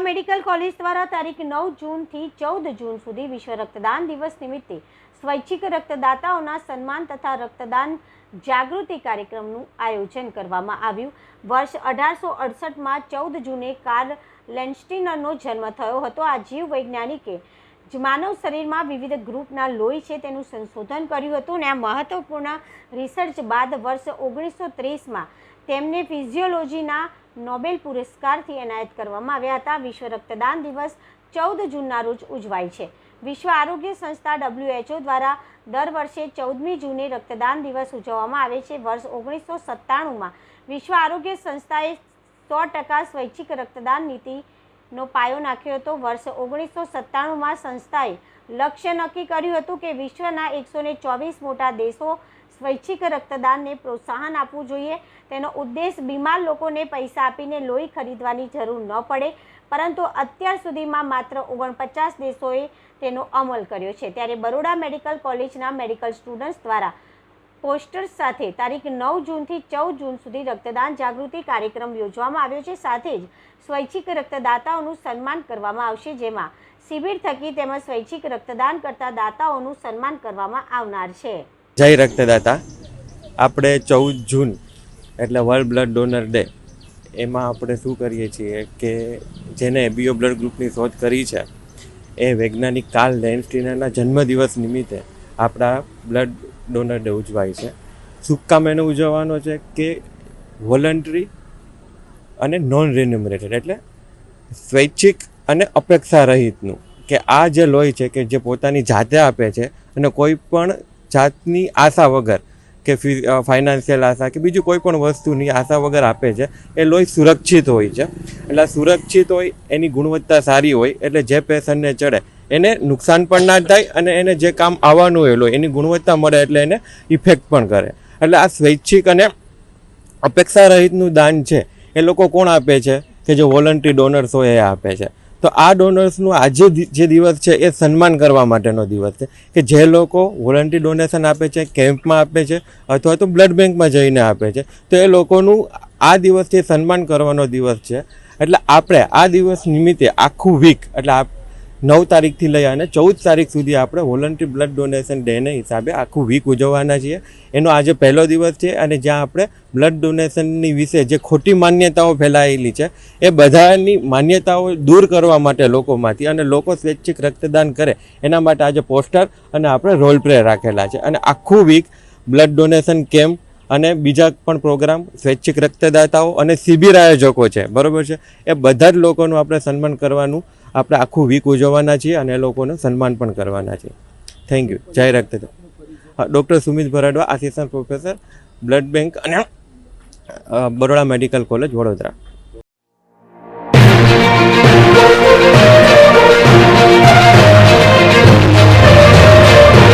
Medical college દ્વારા તારીખ નવ જૂનથી ચૌદ જૂન સુધી વિશ્વ રક્તદાન દિવસ નિમિત્તે સ્વૈચ્છિક રક્તદાતાઓના સન્માન તથા રક્તદાન જાગૃતિ કાર્યક્રમનું આયોજન કરવામાં આવ્યું. વર્ષ અઢારસો અડસઠમાં ચૌદ જૂને કાર્લ લેન્સ્ટીનરનો જન્મ થયો હતો. આ જીવ વૈજ્ઞાનિકે જે માનવ શરીરમાં વિવિધ ગ્રુપના લોહી છે તેનું સંશોધન કર્યું હતું અને આ મહત્વપૂર્ણ રિસર્ચ બાદ વર્ષ ઓગણીસો ત્રીસમાં તેમને ફિઝિયોલોજીના નોબેલ પુરસ્કારથી એનાયત કરવામાં આવ્યા હતા. વિશ્વ રક્તદાન દિવસ ચૌદ જૂનના રોજ ઉજવાય છે. વિશ્વ આરોગ્ય સંસ્થા ડબ્લ્યુએચઓ દ્વારા દર વર્ષે ચૌદમી જૂને રક્તદાન દિવસ ઉજવવામાં આવે છે. વર્ષ ઓગણીસો સત્તાણુંમાં વિશ્વ આરોગ્ય સંસ્થાએ સો ટકા સ્વૈચ્છિક રક્તદાન નીતિનો પાયો નાખ્યો હતો. વર્ષ ઓગણીસો સત્તાણુંમાં સંસ્થાએ લક્ષ્ય નક્કી કર્યું હતું કે વિશ્વના એકસો ને ચોવીસ મોટા દેશો સ્વૈચ્છિક રક્તદાનને પ્રોત્સાહન આપવું જોઈએ. તેનો ઉદ્દેશ બીમાર લોકોને પૈસા આપીને લોહી ખરીદવાની જરૂર ન પડે, પરંતુ અત્યાર સુધીમાં માત્ર ઓગણપચાસ દેશોએ તેનો અમલ કર્યો છે. ત્યારે બરોડા મેડિકલ કોલેજના મેડિકલ સ્ટુડન્ટ્સ દ્વારા પોસ્ટર્સ સાથે તારીખ નવ જૂનથી ચૌદ જૂન સુધી રક્તદાન જાગૃતિ કાર્યક્રમ યોજવામાં આવ્યો છે. સાથે જ સ્વૈચ્છિક રક્તદાતાઓનું સન્માન કરવામાં આવશે, જેમાં શિબિર થકી તેમજ સ્વૈચ્છિક રક્તદાન કરતા દાતાઓનું સન્માન કરવામાં આવનાર છે. જય રક્તદાતા. આપણે ચૌદ જૂન, એટલે વર્લ્ડ બ્લડ ડોનર ડે, એમાં આપણે શું કરીએ છીએ કે જેને એબીઓ બ્લડ ગ્રુપની શોધ કરી છે, એ વૈજ્ઞાનિક કાર્લ લેન્સ્ટીનરના જન્મદિવસ નિમિત્તે આપણા બ્લડ ડોનર ડે ઉજવાય છે. એનો એને ઉજવવાનો છે કે વોલન્ટરી અને નોન રિન્યુમરેટેડ એટલે સ્વૈચ્છિક અને અપેક્ષા રહિતનું કે આ જે લોહી છે કે જે પોતાની જાતે આપે છે અને કોઈ પણ જાતની આશા વગર કે ફાઇનાન્શિયલ આશા કે બીજું કોઈ પણ વસ્તુની આશા વગર આપે છે, એ લોહી સુરક્ષિત હોય છે. એટલે સુરક્ષિત હોય, એની ગુણવત્તા સારી હોય, એટલે જે પેશન્ટને ચડે એને નુકસાન પણ ના થાય અને એને જે કામ આવવાનું હોય એની ગુણવત્તા મળે એટલે એને ઇફેક્ટ પણ કરે. એટલે આ સ્વૈચ્છિક અને અપેક્ષા રહિતનું દાન છે, એ લોકો કોણ આપે છે? કે જે વોલન્ટરી ડોનર્સ હોય એ આપે છે. તો આ ડોનર્સનું આજે જે દિવસ છે એ સન્માન કરવા માટેનો દિવસ છે. કે જે લોકો વોલન્ટરી ડોનેશન આપે છે, કેમ્પમાં આપે છે, અથવા તો બ્લડ બેંકમાં જઈને આપે છે, તો એ લોકોનું આ દિવસથી સન્માન કરવાનો દિવસ છે. એટલે આપણે આ દિવસ નિમિત્તે આખું વીક એટલે નવ તારીખથી લઈ અને ચૌદ તારીખ સુધી આપણે વોલન્ટરી બ્લડ ડોનેશન ડેને હિસાબે આખું વીક ઉજવવાના છીએ. એનો આજે પહેલો દિવસ છે અને જ્યાં આપણે બ્લડ ડોનેશનની વિશે જે ખોટી માન્યતાઓ ફેલાયેલી છે, એ બધાની માન્યતાઓ દૂર કરવા માટે લોકોમાંથી અને લોકો સ્વૈચ્છિક રક્તદાન કરે, એના માટે આજે પોસ્ટર અને આપણે રોલ પ્લે રાખેલા છે. અને આખું વીક બ્લડ ડોનેશન કેમ્પ અને બીજા પણ પ્રોગ્રામ, સ્વૈચ્છિક રક્તદાતાઓ અને શિબિર આયોજકો છે. બરોબર છે? એ બધા જ લોકોનું આપણે સન્માન કરવાનું, આપણે આખું વીક ઉજવવાના છીએ અને એ લોકોનું સન્માન પણ કરવાના છીએ. થેન્ક યુ જય રક્તદાતા. Doctor Sumit Bharadva assistant professor blood bank અને બરોડા મેડિકલ કોલેજ વડોદરા.